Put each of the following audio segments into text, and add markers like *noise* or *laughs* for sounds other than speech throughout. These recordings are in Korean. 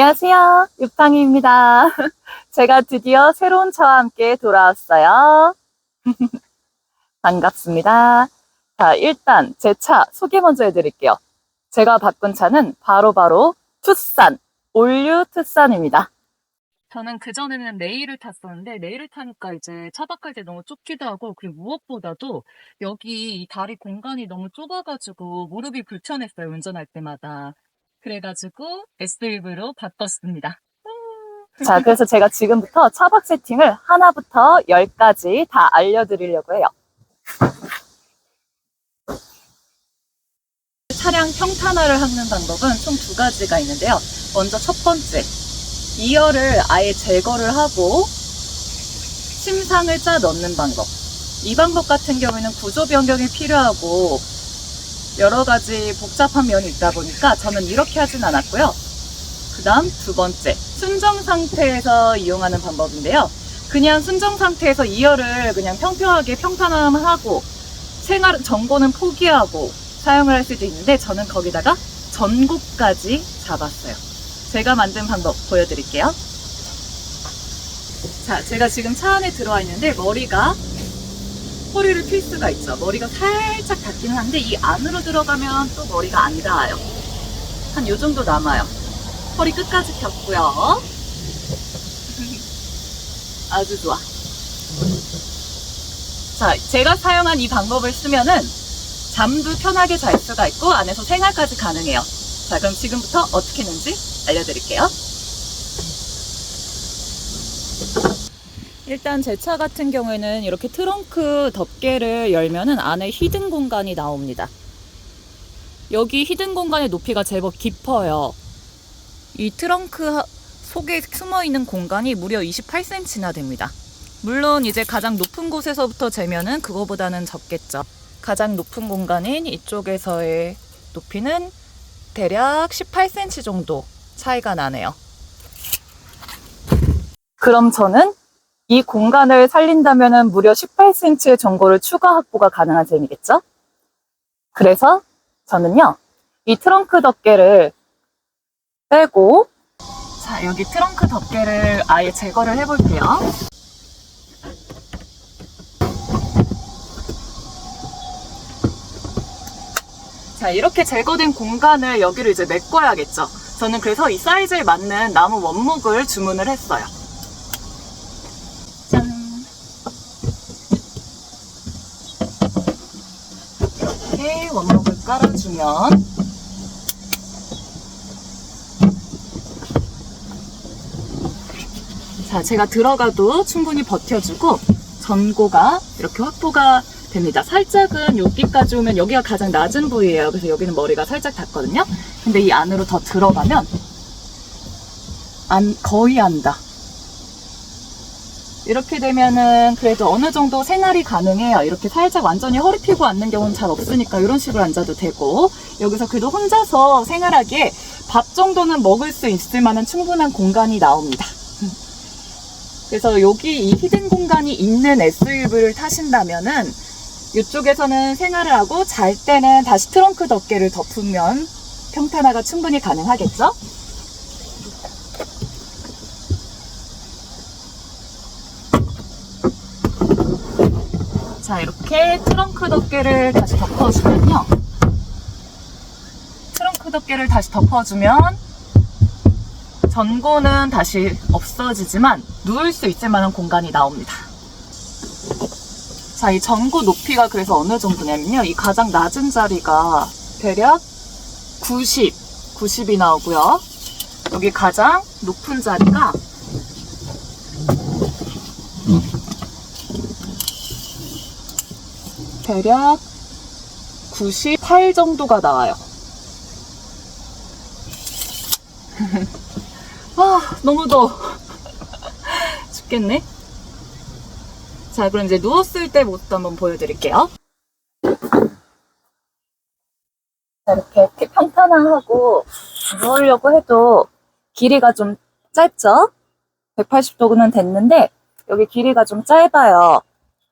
안녕하세요. 육팡입니다. *laughs* 제가 드디어 새로운 차와 함께 돌아왔어요. *laughs* 반갑습니다. 자, 일단 제 차 소개 먼저 해드릴게요. 제가 바꾼 차는 바로 바로 투싼, 올류 투싼입니다. 저는 그전에는 레일을 탔었는데 레일을 타니까 이제 차 바꿀 때 너무 좁기도 하고 그리고 무엇보다도 여기 이 다리 공간이 너무 좁아가지고 무릎이 불편했어요 운전할 때마다 그래가지고 SUV로 바꿨습니다. 자 그래서 제가 지금부터 차박 세팅을 하나부터 열까지 다 알려드리려고 해요. 차량 평탄화를 하는 방법은 총 두 가지가 있는데요. 먼저 첫 번째 2열을 아예 제거를 하고 심상을 짜 넣는 방법. 이 방법 같은 경우에는 구조 변경이 필요하고 여러 가지 복잡한 면이 있다 보니까 저는 이렇게 하진 않았고요. 그 다음 두 번째, 순정 상태에서 이용하는 방법인데요. 그냥 순정 상태에서 2열을 그냥 평평하게 평탄화하고 생활, 전고는 포기하고 사용을 할 수도 있는데 저는 거기다가 전고까지 잡았어요. 제가 만든 방법 보여드릴게요. 자, 제가 지금 차 안에 들어와 있는데 머리가 허리를 필 수가 있죠. 머리가 살짝 닿기는 한데 이 안으로 들어가면 또 머리가 안 닿아요. 한 요 정도 남아요. 허리 끝까지 폈고요. *laughs* 아주 좋아. 자, 제가 사용한 이 방법을 쓰면은 잠도 편하게 잘 수가 있고 안에서 생활까지 가능해요. 자, 그럼 지금부터 어떻게 했는지 알려드릴게요. 일단 제 차 같은 경우에는 이렇게 트렁크 덮개를 열면은 안에 히든 공간이 나옵니다. 여기 히든 공간의 높이가 제법 깊어요. 이 트렁크 속에 숨어 있는 공간이 무려 28cm나 됩니다. 물론 이제 가장 높은 곳에서부터 재면은 그거보다는 적겠죠. 가장 높은 공간인 이쪽에서의 높이는 대략 18cm 정도 차이가 나네요. 그럼 저는 이 공간을 살린다면 무려 18cm의 전고를 추가 확보가 가능한 셈이겠죠? 그래서 저는요, 이 트렁크 덮개를 빼고, 자, 여기 트렁크 덮개를 아예 제거를 해볼게요. 자, 이렇게 제거된 공간을 여기를 이제 메꿔야겠죠. 저는 그래서 이 사이즈에 맞는 나무 원목을 주문을 했어요. 짠. 이렇게 원목을 깔아주면 자, 제가 들어가도 충분히 버텨주고 전고가 이렇게 확보가 됩니다. 살짝은 여기까지 오면 여기가 가장 낮은 부위예요. 그래서 여기는 머리가 살짝 닿거든요. 근데 이 안으로 더 들어가면 안 거의 안다. 이렇게 되면은 그래도 어느 정도 생활이 가능해요. 이렇게 살짝 완전히 허리 펴고 앉는 경우는 잘 없으니까 이런 식으로 앉아도 되고 여기서 그래도 혼자서 생활하기에 밥 정도는 먹을 수 있을 만한 충분한 공간이 나옵니다. 그래서 여기 이 히든 공간이 있는 SUV를 타신다면은 이쪽에서는 생활을 하고 잘 때는 다시 트렁크 덮개를 덮으면 평탄화가 충분히 가능하겠죠? 자, 이렇게 트렁크 덮개를 다시 덮어주면요. 트렁크 덮개를 다시 덮어주면 전고는 다시 없어지지만 누울 수 있을 만한 공간이 나옵니다. 자, 이 전고 높이가 그래서 어느 정도냐면요. 이 가장 낮은 자리가 대략 90, 90이 나오고요. 여기 가장 높은 자리가 대략 98 정도가 나와요. *laughs* 아, 너무 더워. *laughs* 죽겠네. 자, 그럼 이제 누웠을 때 모습도 한번 보여드릴게요. 자, 이렇게, 이렇게 평탄화하고 누우려고 해도 길이가 좀 짧죠? 180도는 됐는데 여기 길이가 좀 짧아요.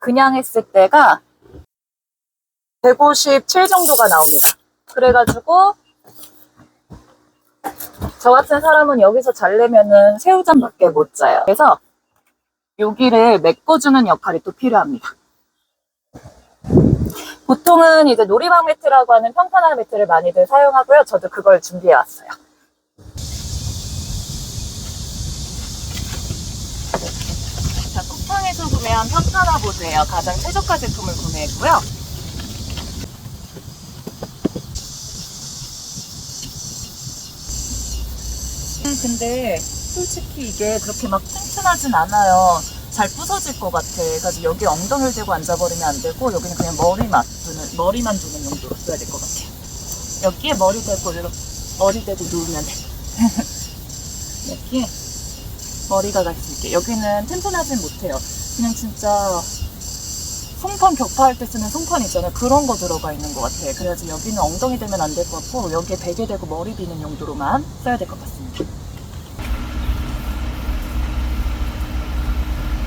그냥 했을 때가 157 정도가 나옵니다. 그래가지고 저 같은 사람은 여기서 자려면은 새우잠밖에 못 자요. 그래서 여기를 메꿔주는 역할이 또 필요합니다. 보통은 이제 놀이방 매트라고 하는 평탄한 매트를 많이들 사용하고요. 저도 그걸 준비해 왔어요. 자, 쿠팡에서 구매한 평탄화 보드예요. 가장 최저가 제품을 구매했고요. 근데 솔직히 이게 그렇게 막 튼튼하진 않아요. 잘 부서질 것 같아. 그래서 여기 엉덩이를 대고 앉아버리면 안 되고 여기는 그냥 머리만 두는 머리만 두는 용도로 써야 될 것 같아요. 여기에 머리 대고 이렇게 머리 대고 누우면 돼. *laughs* 여기에 머리가 갈 수 있게. 여기는 튼튼하진 못해요. 그냥 진짜 송판 격파할 때 쓰는 송판 있잖아요. 그런 거 들어가 있는 것 같아. 그래서 여기는 엉덩이 대면 안 될 것 같고 여기에 베개 대고 머리 비는 용도로만 써야 될 것 같습니다.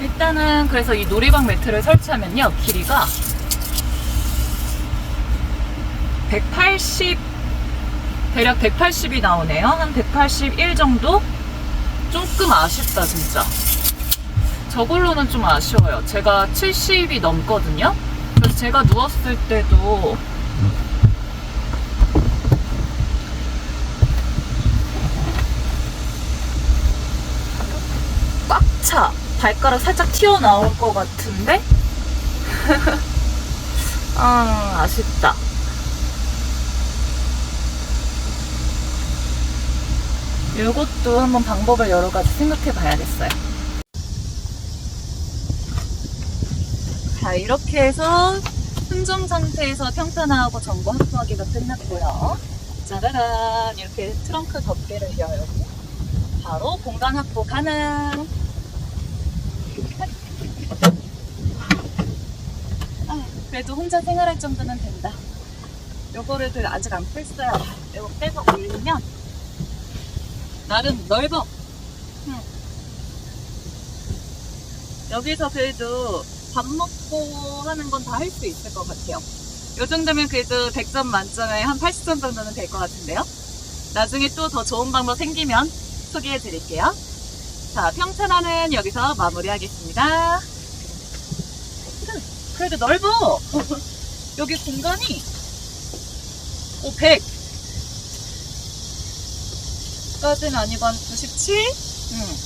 일단은 그래서 이 놀이방 매트를 설치하면요 길이가 180 대략 180이 나오네요 한 181 정도 조금 아쉽다 진짜 저걸로는 좀 아쉬워요 제가 70이 넘거든요 그래서 제가 누웠을 때도 꽉 차. 발가락 살짝 튀어나올 것 같은데? *laughs* 아, 아쉽다. 이것도 한번 방법을 여러 가지 생각해 봐야겠어요. 자, 이렇게 해서 순정 상태에서 평탄화하고 전구 확보하기가 끝났고요. 짜라란, 이렇게 트렁크 덮개를 열고 바로 공간 확보 가능. 아, 그래도 혼자 생활할 정도는 된다. 요거를 그 아직 안 뺐어요. 요거 빼서 올리면 나름 넓어. 응. 여기서 그래도 밥 먹고 하는 건 다 할 수 있을 것 같아요. 요 정도면 그래도 100점 만점에 한 80점 정도는 될 것 같은데요. 나중에 또 더 좋은 방법 생기면 소개해 드릴게요. 자, 평탄화는 여기서 마무리하겠습니다. 그래도 넓어! *laughs* 여기 공간이, 오, 100! 까지는 아니고 한 97? 응.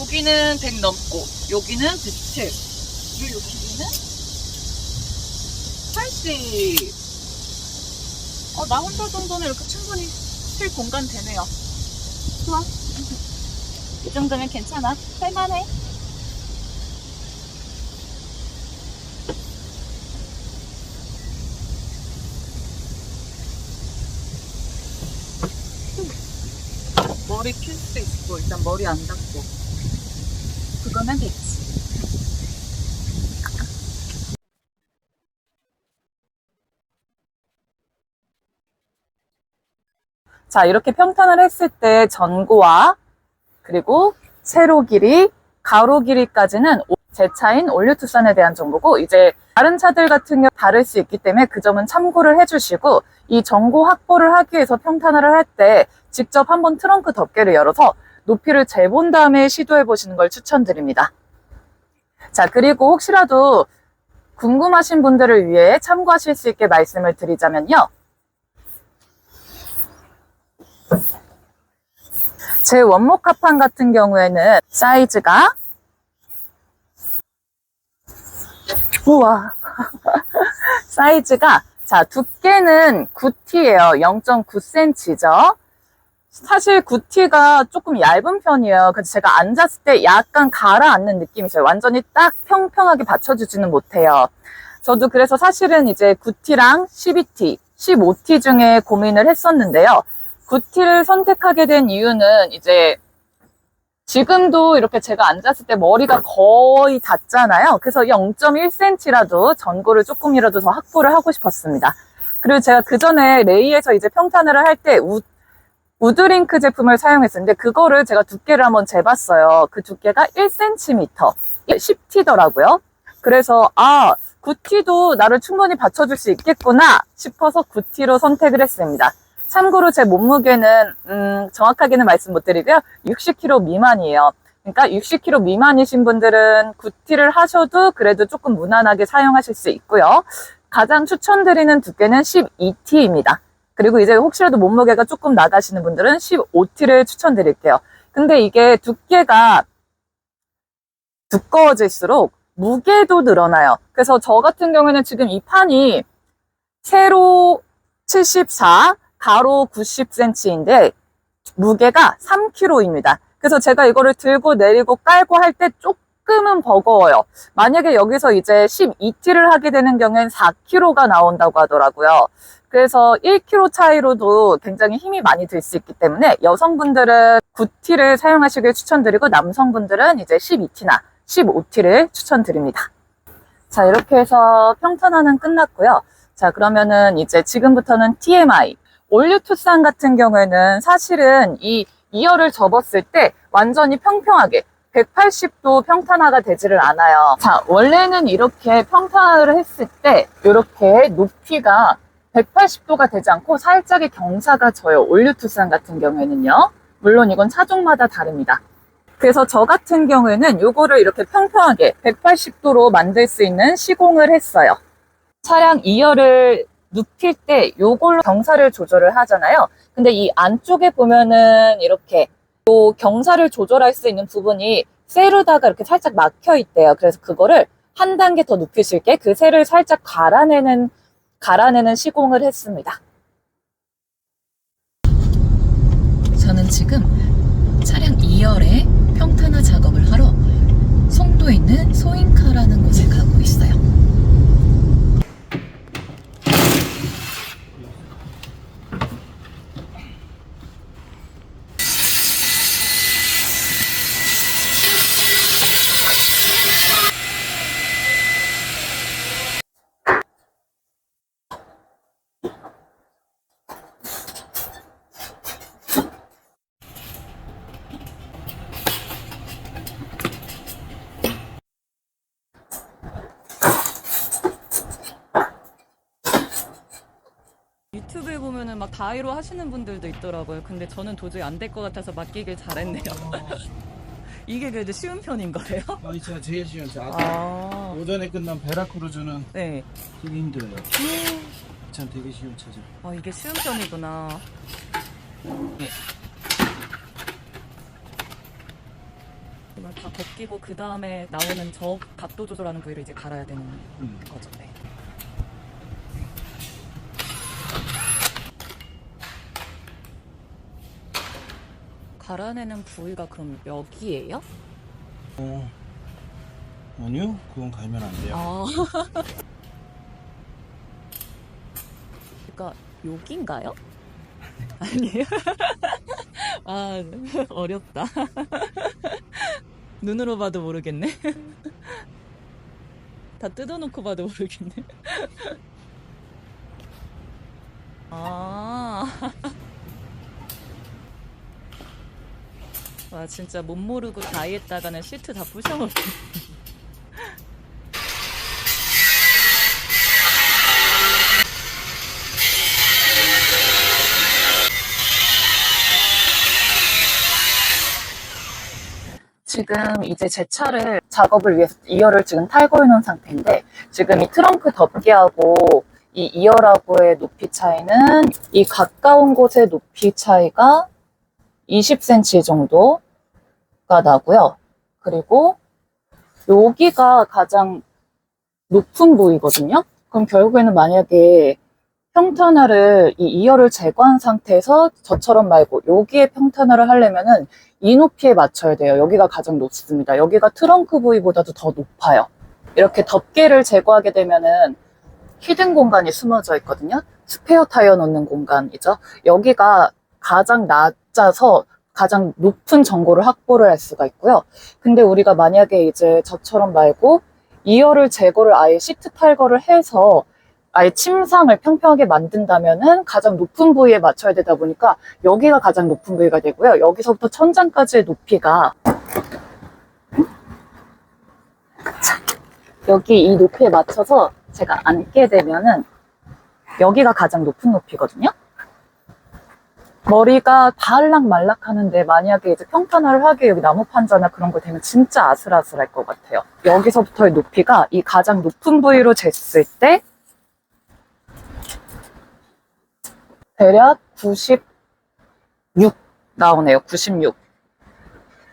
여기는 100 넘고, 여기는 97. 그리고 여기는 80. 어, 나 혼자 정도는 이렇게 충분히 쓸 공간 되네요. 좋아. *laughs* 이 정도면 괜찮아. 할만해. 머리 킬수 있고 일단 머리 안 닿고 그거면 됐지. 자, 이렇게 평탄을 했을 때 전고와 그리고 세로 길이, 가로 길이까지는 제 차인 올류투싼에 대한 정보고 이제 다른 차들 같은 경우 다를 수 있기 때문에 그 점은 참고를 해주시고 이 정보 확보를 하기 위해서 평탄화를 할 때 직접 한번 트렁크 덮개를 열어서 높이를 재본 다음에 시도해 보시는 걸 추천드립니다. 자, 그리고 혹시라도 궁금하신 분들을 위해 참고하실 수 있게 말씀을 드리자면요. 제 원목 합판 같은 경우에는 사이즈가 우와. *laughs* 사이즈가 자 두께는 9T예요. 0.9cm죠. 사실 9T가 조금 얇은 편이에요. 그래서 제가 앉았을 때 약간 가라앉는 느낌이 있어요. 완전히 딱 평평하게 받쳐주지는 못해요. 저도 그래서 사실은 이제 9T랑 12T 15T 중에 고민을 했었는데요 9T를 선택하게 된 이유는 이제 지금도 이렇게 제가 앉았을 때 머리가 거의 닿잖아요. 그래서 0.1cm라도 전고를 조금이라도 더 확보를 하고 싶었습니다. 그리고 제가 그 전에 레이에서 이제 평탄을 할 때 우드링크 제품을 사용했었는데 그거를 제가 두께를 한번 재봤어요. 그 두께가 1cm, 10T더라고요. 그래서 아 9T도 나를 충분히 받쳐줄 수 있겠구나 싶어서 9T로 선택을 했습니다. 참고로 제 몸무게는 음, 정확하게는 말씀 못 드리고요. 60kg 미만이에요. 그러니까 60kg 미만이신 분들은 9T를 하셔도 그래도 조금 무난하게 사용하실 수 있고요. 가장 추천드리는 두께는 12T입니다. 그리고 이제 혹시라도 몸무게가 조금 나가시는 분들은 15T를 추천드릴게요. 근데 이게 두께가 두꺼워질수록 무게도 늘어나요. 그래서 저 같은 경우에는 지금 이 판이 세로 74, 가로 90cm인데 무게가 3kg입니다. 그래서 제가 이거를 들고 내리고 깔고 할 때 조금은 버거워요. 만약에 여기서 이제 12T를 하게 되는 경우엔 4kg가 나온다고 하더라고요. 그래서 1kg 차이로도 굉장히 힘이 많이 들 수 있기 때문에 여성분들은 9T를 사용하시길 추천드리고 남성분들은 이제 12T나 15T를 추천드립니다. 자, 이렇게 해서 평탄화는 끝났고요. 자, 그러면은 이제 지금부터는 TMI. 올류투싼 같은 경우에는 사실은 이 이어를 접었을 때 완전히 평평하게 180도 평탄화가 되지를 않아요. 자, 원래는 이렇게 평탄화를 했을 때 이렇게 높이가 180도가 되지 않고 살짝의 경사가 져요. 올류투싼 같은 경우에는요. 물론 이건 차종마다 다릅니다. 그래서 저 같은 경우에는 이거를 이렇게 평평하게 180도로 만들 수 있는 시공을 했어요. 차량 2열을 눕힐 때 요걸로 경사를 조절을 하잖아요. 근데 이 안쪽에 보면은 이렇게 요 경사를 조절할 수 있는 부분이 세로다가 이렇게 살짝 막혀 있대요. 그래서 그거를 한 단계 더 눕힐 수 있게 그 셀을 살짝 갈아내는 갈아내는 시공을 했습니다. 저는 지금 차량 2열에 평탄화 작업을 하러 송도에 있는 소인카라는 곳에 가고 있어요. 다이로 하시는 분들도 있더라고요. 근데 저는 도저히 안 될 것 같아서 맡기길 잘했네요. *laughs* 이게 그래도 쉬운 편인 거예요? 아, 이 차가 제일 쉬운 차. 아, 오전에 끝난 베라크루즈는 네. 되게 힘들어요. 이 차는 되게 쉬운 차죠. 아, 이게 쉬운 편이구나. 이걸 다 벗기고 그 다음에 나오는 저 각도 조절하는 부위를 이제 갈아야 되는 음. 거죠. 네. 갈아내는 부위가 그럼 여기예요? 어, 아니요, 그건 갈면 안 돼요. 아. *laughs* 그러니까 여긴가요? *laughs* 아니에요? *laughs* 아 어렵다. 눈으로 봐도 모르겠네. 다 뜯어놓고 봐도 모르겠네. 아. 와 진짜 못 모르고 다이했다가는 시트 다 부셔먹겠네. 지금 이제 제 차를 작업을 위해서 2열을 지금 탈거 해 놓은 상태인데 지금 이 트렁크 덮개하고 이 2열하고의 높이 차이는 이 가까운 곳의 높이 차이가 20cm 정도가 나고요. 그리고 여기가 가장 높은 부위거든요. 그럼 결국에는 만약에 평탄화를 이 2열을 제거한 상태에서 저처럼 말고 여기에 평탄화를 하려면은 이 높이에 맞춰야 돼요. 여기가 가장 높습니다. 여기가 트렁크 부위보다도 더 높아요. 이렇게 덮개를 제거하게 되면은 히든 공간이 숨어져 있거든요. 스페어 타이어 넣는 공간이죠. 여기가 가장 낮아서 가장 높은 전고를 확보를 할 수가 있고요. 근데 우리가 만약에 이제 저처럼 말고 2열을 제거를 아예 시트 탈거를 해서 아예 침상을 평평하게 만든다면은 가장 높은 부위에 맞춰야 되다 보니까 여기가 가장 높은 부위가 되고요. 여기서부터 천장까지의 높이가 자, 여기 이 높이에 맞춰서 제가 앉게 되면은 여기가 가장 높은 높이거든요. 머리가 다알락 말락 하는데 만약에 이제 평탄화하게 여기 나무 판자나 그런 거 되면 진짜 아슬아슬할 것 같아요. 여기서부터의 높이가 이 가장 높은 부위로 쟀을 때 대략 96 나오네요. 96.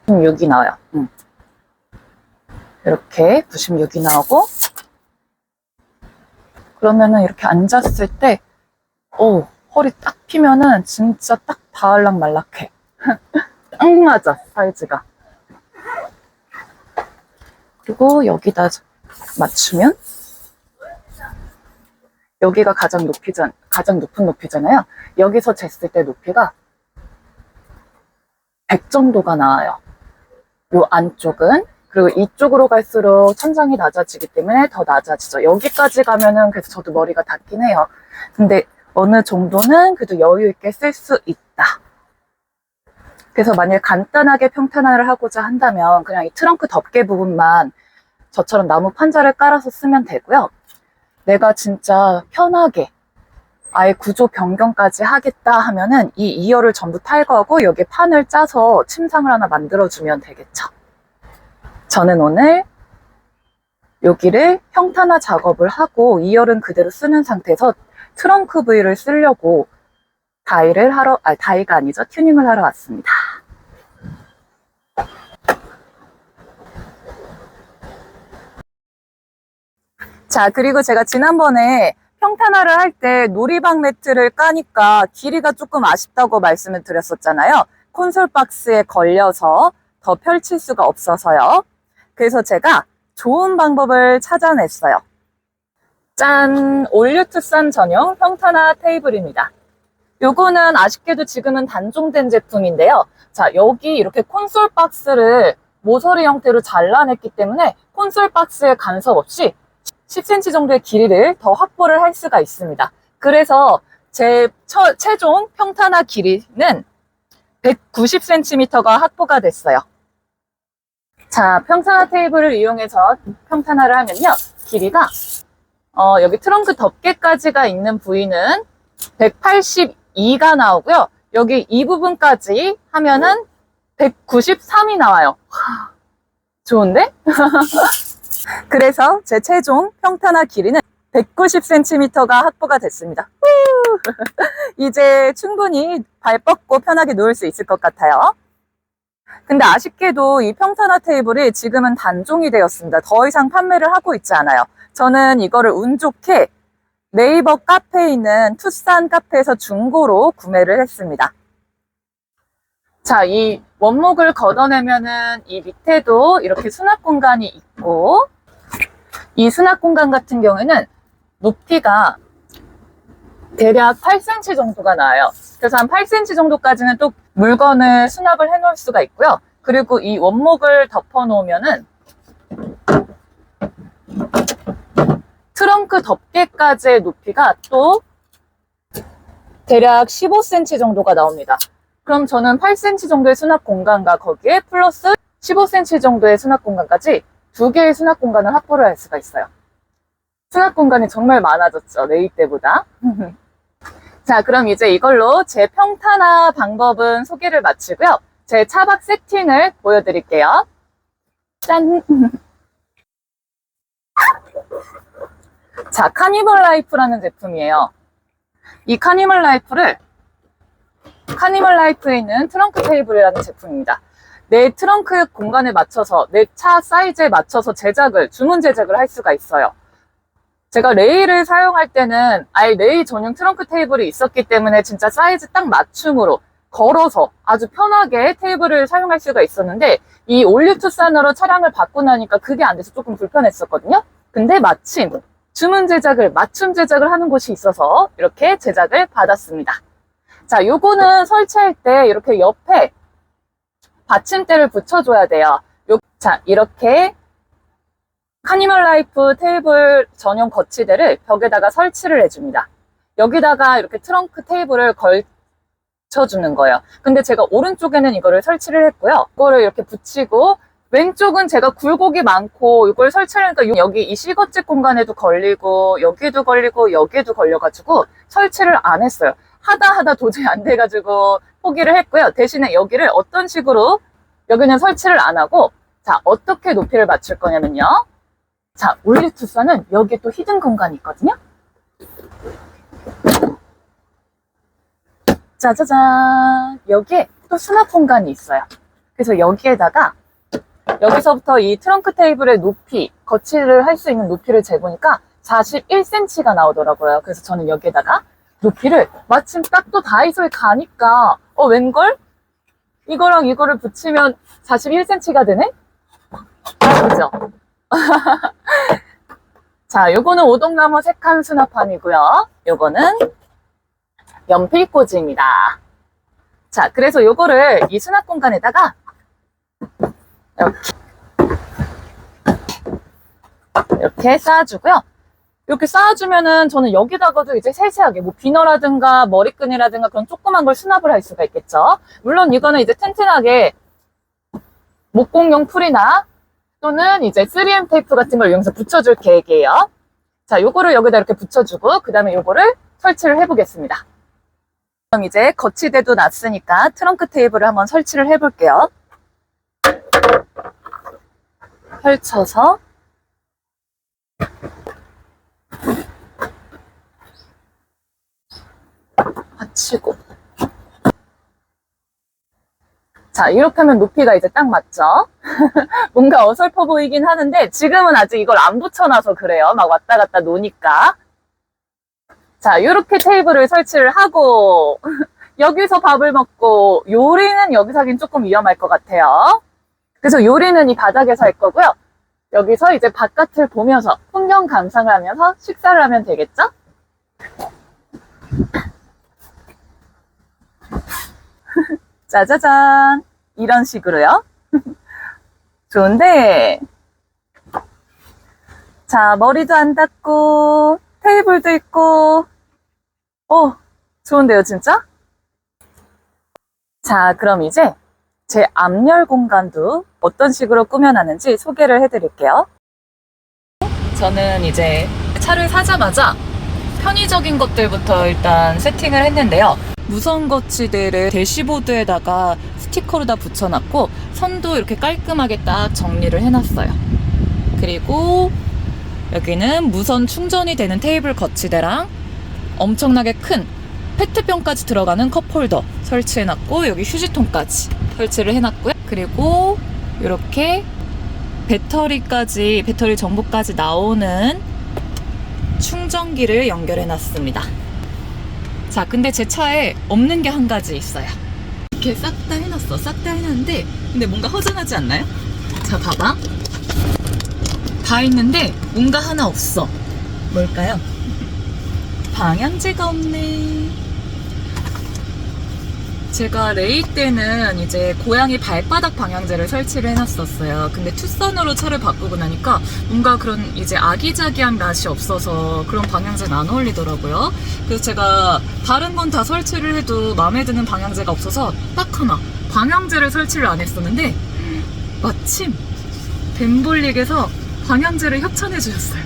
96이 나와요. 음. 이렇게 96이 나오고 그러면은 이렇게 앉았을 때 오, 허리 딱 피면은 진짜 딱 다알락 말락해. 딱 *laughs* 맞아, 사이즈가. 그리고 여기다 맞추면 여기가 가장 높이잖, 가장 높은 높이잖아요. 여기서 쟀을 때 높이가 100 정도가 나와요. 요 안쪽은. 그리고 이쪽으로 갈수록 천장이 낮아지기 때문에 더 낮아지죠. 여기까지 가면은 그래서 저도 머리가 닿긴 해요. 근데 어느 정도는 그래도 여유 있게 쓸 수 있다. 그래서 만약 간단하게 평탄화를 하고자 한다면 그냥 이 트렁크 덮개 부분만 저처럼 나무 판자를 깔아서 쓰면 되고요. 내가 진짜 편하게 아예 구조 변경까지 하겠다 하면은 이 2열을 전부 탈거하고 여기 판을 짜서 침상을 하나 만들어주면 되겠죠. 저는 오늘 여기를 평탄화 작업을 하고 2열은 그대로 쓰는 상태에서 트렁크 부위를 쓰려고 다이를 하러, 아, 다이가 아니죠. 튜닝을 하러 왔습니다. 자, 그리고 제가 지난번에 평탄화를 할 때 놀이방 매트를 까니까 길이가 조금 아쉽다고 말씀을 드렸었잖아요. 콘솔 박스에 걸려서 더 펼칠 수가 없어서요. 그래서 제가 좋은 방법을 찾아냈어요. 짠! 올류투싼 전용 평탄화 테이블입니다. 요거는 아쉽게도 지금은 단종된 제품인데요. 자, 여기 이렇게 콘솔 박스를 모서리 형태로 잘라냈기 때문에 콘솔 박스에 간섭 없이 10cm 정도의 길이를 더 확보를 할 수가 있습니다. 그래서 제 처- 최종 평탄화 길이는 190cm가 확보가 됐어요. 자, 평탄화 테이블을 이용해서 평탄화를 하면요. 길이가 어, 여기 트렁크 덮개까지가 있는 부위는 182가 나오고요. 여기 이 부분까지 하면은 193이 나와요. 와, 좋은데? *laughs* 그래서 제 최종 평탄화 길이는 190cm가 확보가 됐습니다. 후! *laughs* 이제 충분히 발 뻗고 편하게 누울 수 있을 것 같아요. 근데 아쉽게도 이 평탄화 테이블이 지금은 단종이 되었습니다. 더 이상 판매를 하고 있지 않아요. 저는 이거를 운 좋게 네이버 카페에 있는 투싼 카페에서 중고로 구매를 했습니다. 자, 이 원목을 걷어내면은 이 밑에도 이렇게 수납 공간이 있고, 이 수납 공간 같은 경우에는 높이가 대략 8cm 정도가 나와요. 그래서 한 8cm 정도까지는 또 물건을 수납을 해 놓을 수가 있고요. 그리고 이 원목을 덮어 놓으면은 트렁크 덮개까지의 높이가 또 대략 15cm 정도가 나옵니다. 그럼 저는 8cm 정도의 수납 공간과 거기에 플러스 15cm 정도의 수납 공간까지 두 개의 수납 공간을 확보를 할 수가 있어요. 수납 공간이 정말 많아졌죠. 레이 때보다. *laughs* 자, 그럼 이제 이걸로 제 평탄화 방법은 소개를 마치고요. 제 차박 세팅을 보여드릴게요. 짠! *laughs* 자, 카니발 라이프라는 제품이에요. 이 카니발 라이프를 카니발 라이프에 있는 트렁크 테이블이라는 제품입니다. 내 트렁크 공간에 맞춰서 내 차 사이즈에 맞춰서 제작을 주문 제작을 할 수가 있어요. 제가 레이를 사용할 때는 아예 레이 전용 트렁크 테이블이 있었기 때문에 진짜 사이즈 딱 맞춤으로 걸어서 아주 편하게 테이블을 사용할 수가 있었는데 이 올류 투싼으로 차량을 바꾸고 나니까 그게 안 돼서 조금 불편했었거든요. 근데 마침 주문 제작을 맞춤 제작을 하는 곳이 있어서 이렇게 제작을 받았습니다. 자, 요거는 설치할 때 이렇게 옆에 받침대를 붙여줘야 돼요. 요, 자, 이렇게 카니멀 라이프 테이블 전용 거치대를 벽에다가 설치를 해줍니다. 여기다가 이렇게 트렁크 테이블을 걸쳐주는 거예요. 근데 제가 오른쪽에는 이거를 설치를 했고요. 이거를 이렇게 붙이고 왼쪽은 제가 굴곡이 많고 이걸 설치하니까 여기 이 시거집 공간에도 걸리고 여기도 걸리고 여기도 걸려가지고 설치를 안 했어요. 하다 하다 도저히 안 돼가지고 포기를 했고요. 대신에 여기를 어떤 식으로 여기는 설치를 안 하고 자 어떻게 높이를 맞출 거냐면요. 자 올리투사는 여기에 또 히든 공간이 있거든요. 짜자잔 여기에 또 수납 공간이 있어요. 그래서 여기에다가 여기서부터 이 트렁크 테이블의 높이, 거치를 할 수 있는 높이를 재보니까 41cm가 나오더라고요. 그래서 저는 여기에다가 높이를 마침 딱 또 다이소에 가니까 어 웬걸? 이거랑 이거를 붙이면 41cm가 되네? 아, 그죠? *laughs* 자, 요거는 오동나무 색한 수납함이고요. 요거는 연필꽂이입니다. 자, 그래서 요거를 이 수납 공간에다가 이렇게 이렇게 쌓아주고요. 이렇게 쌓아주면은 저는 여기다가도 이제 세세하게 뭐 비너라든가 머리끈이라든가 그런 조그만 걸 수납을 할 수가 있겠죠. 물론 이거는 이제 튼튼하게 목공용 풀이나 또는 이제 3M 테이프 같은 걸 이용해서 붙여줄 계획이에요. 자, 요거를 여기다 이렇게 붙여주고 그 다음에 요거를 설치를 해보겠습니다. 그럼 이제 거치대도 놨으니까 트렁크 테이블을 한번 설치를 해볼게요. 펼쳐서 받치고. 자 이렇게 하면 높이가 이제 딱 맞죠? *laughs* 뭔가 어설퍼 보이긴 하는데 지금은 아직 이걸 안 붙여놔서 그래요. 막 왔다 갔다 노니까. 자 이렇게 테이블을 설치를 하고 *laughs* 여기서 밥을 먹고 요리는 여기서 하긴 조금 위험할 것 같아요 그래서 요리는 이 바닥에서 할 거고요 여기서 이제 바깥을 보면서 풍경 감상을 하면서 식사를 하면 되겠죠? *laughs* 짜자잔. 이런 식으로요. *laughs* 좋은데. 자, 머리도 안 닦고, 테이블도 있고. 어, 좋은데요, 진짜? 자, 그럼 이제 제 앞열 공간도 어떤 식으로 꾸며놨는지 소개를 해드릴게요. 저는 이제 차를 사자마자 편의적인 것들부터 일단 세팅을 했는데요. 무선 거치대를 대시보드에다가 스티커로 다 붙여놨고 선도 이렇게 깔끔하게 딱 정리를 해놨어요. 그리고 여기는 무선 충전이 되는 테이블 거치대랑 엄청나게 큰 페트병까지 들어가는 컵홀더 설치해놨고 여기 휴지통까지 설치를 해놨고요. 그리고 이렇게 배터리까지 배터리 전부까지 나오는 충전기를 연결해 놨습니다. 자, 근데 제 차에 없는 게 한 가지 있어요. 이렇게 싹 다 해놨어. 싹 다 해놨는데 근데 뭔가 허전하지 않나요? 자, 봐봐. 다 있는데 뭔가 하나 없어. 뭘까요? 방향제가 없네. 제가 레이 때는 이제 고양이 발바닥 방향제를 설치를 해놨었어요. 근데 투선으로 차를 바꾸고 나니까 뭔가 그런 이제 아기자기한 맛이 없어서 그런 방향제는 안 어울리더라고요. 그래서 제가 다른 건 다 설치를 해도 마음에 드는 방향제가 없어서 딱 하나 방향제를 설치를 안 했었는데 마침 벤볼릭에서 방향제를 협찬해 주셨어요.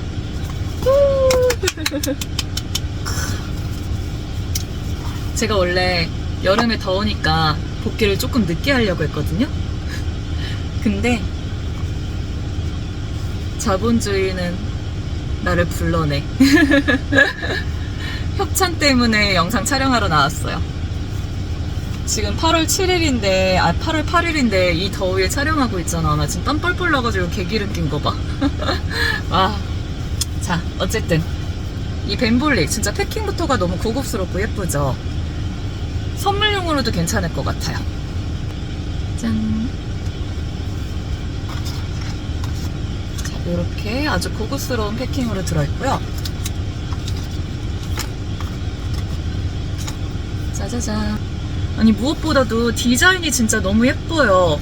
제가 원래 여름에 더우니까 복귀를 조금 늦게 하려고 했거든요. 근데 자본주의는 나를 불러내. *laughs* 협찬 때문에 영상 촬영하러 나왔어요. 지금 8월 7일인데, 아, 8월 8일인데 이 더위에 촬영하고 있잖아. 나 지금 땀 뻘뻘 나가지고 개기름 낀 거 봐. *laughs* 와. 자, 어쨌든. 이 벤볼릭 진짜 패킹부터가 너무 고급스럽고 예쁘죠? 선물용으로도 괜찮을 것 같아요. 짠. 자, 이렇게 아주 고급스러운 패킹으로 들어있고요. 짜자잔. 아니, 무엇보다도 디자인이 진짜 너무 예뻐요.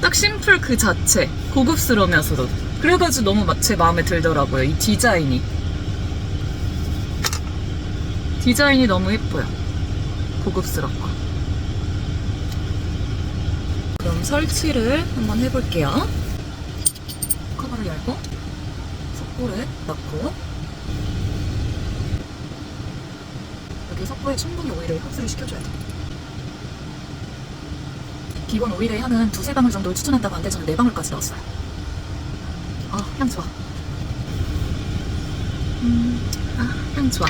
딱 심플 그 자체. 고급스러우면서도. 그래가지고 너무 마- 제 마음에 들더라고요. 이 디자인이. 디자인이 너무 예뻐요. 고급스럽고. 그럼 설치를 한번 해볼게요. 커버를 열고, 속보를 넣고, 그 석고에 충분히 오일을 흡수를 시켜줘야 돼. 기본 오일의 향은 두세 방울 정도를 추천한다고 하는데 저는 네 방울까지 넣었어요. 아, 향 좋아. 음, 아, 향 좋아.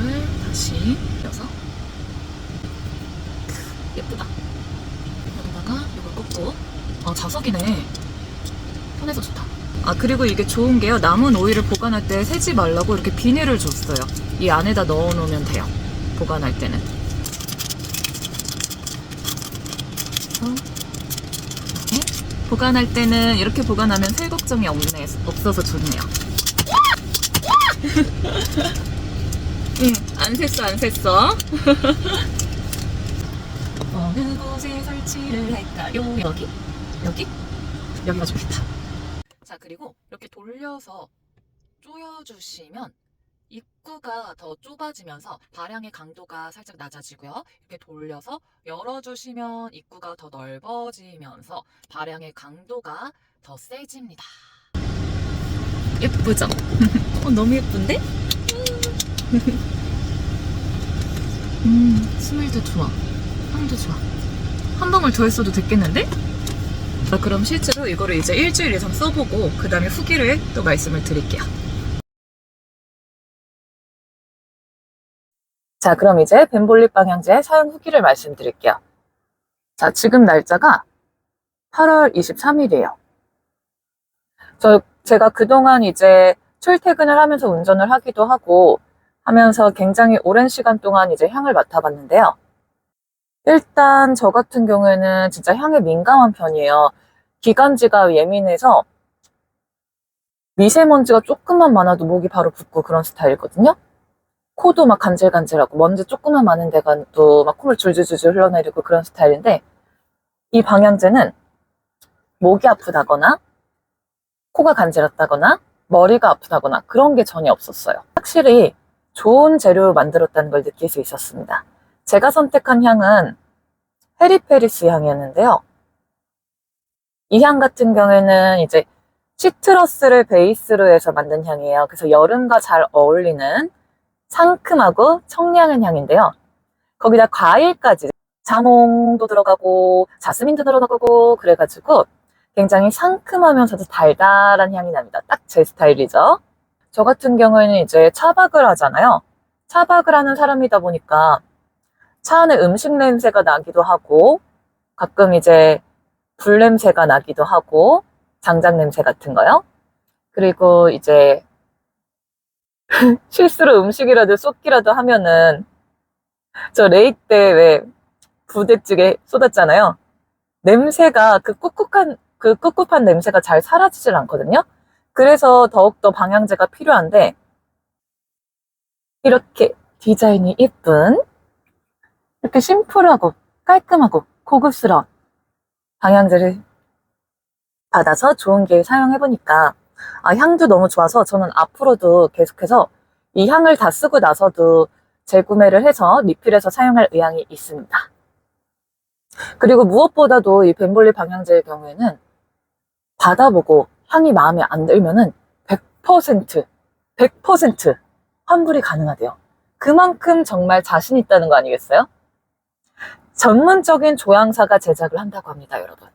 이거를 다시 넣어서 예쁘다. 여기다가 이걸 꽂고 아 자석이네. 편해서 좋다. 아 그리고 이게 좋은 게요. 남은 오일을 보관할 때 새지 말라고 이렇게 비닐을 줬어요. 이 안에다 넣어 놓으면 돼요. 보관할 때는. 이렇게 보관할 때는 이렇게 보관하면 새 걱정이 없네, 없어서 좋네요. 응, 안 샜어, 안 샜어. *laughs* 어느 곳에 설치를 할까요? 여기? 여기? 여기가 좋겠다. 자, 그리고 이렇게 돌려서 조여주시면 입구가 더 좁아지면서 발향의 강도가 살짝 낮아지고요. 이렇게 돌려서 열어주시면 입구가 더 넓어지면서 발향의 강도가 더 세집니다. 예쁘죠? *laughs* 어, 너무 예쁜데? *laughs* 음, 스멜도 좋아. 향도 좋아. 한 방울 더 했어도 됐겠는데? 자, 그럼 실제로 이거를 이제 일주일 이상 써보고 그 다음에 후기를 또 말씀을 드릴게요. 자, 그럼 이제 벤볼립 방향제 사용 후기를 말씀드릴게요. 자, 지금 날짜가 8월 23일이에요. 저, 제가 그동안 이제 출퇴근을 하면서 운전을 하기도 하고 하면서 굉장히 오랜 시간 동안 이제 향을 맡아봤는데요. 일단 저 같은 경우에는 진짜 향에 민감한 편이에요. 기관지가 예민해서 미세먼지가 조금만 많아도 목이 바로 붓고 그런 스타일이거든요. 코도 막 간질간질하고 먼지 조금만 많은 데가 또 막 콧물 줄줄줄줄 흘러내리고 그런 스타일인데 이 방향제는 목이 아프다거나 코가 간지럽다거나 머리가 아프다거나 그런 게 전혀 없었어요. 확실히 좋은 재료 만들었다는 걸 느낄 수 있었습니다. 제가 선택한 향은 페리페리스 향이었는데요. 이 향 같은 경우에는 이제 시트러스를 베이스로 해서 만든 향이에요. 그래서 여름과 잘 어울리는 상큼하고 청량한 향인데요. 거기다 과일까지 자몽도 들어가고 자스민도 들어가고 그래가지고 굉장히 상큼하면서도 달달한 향이 납니다. 딱 제 스타일이죠. 저 같은 경우에는 이제 차박을 하잖아요. 차박을 하는 사람이다 보니까 차 안에 음식 냄새가 나기도 하고 가끔 이제 불 냄새가 나기도 하고 장작 냄새 같은 거요. 그리고 이제 *laughs* 실수로 음식이라도 쏟기라도 하면은 저 레이 때 왜 부대찌개 쏟았잖아요. 냄새가 그 꿉꿉한 그 꿉꿉한 냄새가 잘 사라지질 않거든요. 그래서 더욱더 방향제가 필요한데 이렇게 디자인이 예쁜 이렇게 심플하고 깔끔하고 고급스러운 방향제를 받아서 좋은 기회 사용해보니까 아, 향도 너무 좋아서 저는 앞으로도 계속해서 이 향을 다 쓰고 나서도 재구매를 해서 리필해서 사용할 의향이 있습니다. 그리고 무엇보다도 이 벤볼리 방향제의 경우에는 받아보고 향이 마음에 안 들면은 100% 100% 환불이 가능하대요. 그만큼 정말 자신 있다는 거 아니겠어요? 전문적인 조향사가 제작을 한다고 합니다, 여러분.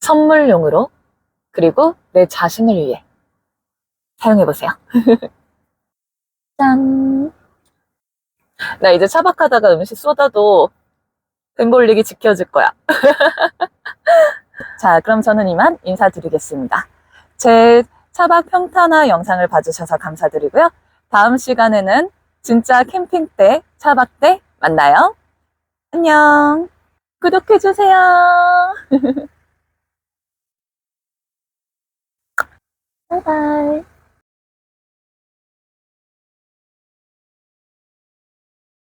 선물용으로 그리고 내 자신을 위해 사용해 보세요. *laughs* 짠! 나 이제 차박하다가 음식 쏟아도 벤볼릭이 지켜줄 거야. *laughs* 자, 그럼 저는 이만 인사드리겠습니다. 제 차박 평탄화 영상을 봐주셔서 감사드리고요. 다음 시간에는 진짜 캠핑 때, 차박 때 만나요. 안녕. 구독해주세요. *laughs* 바이바이.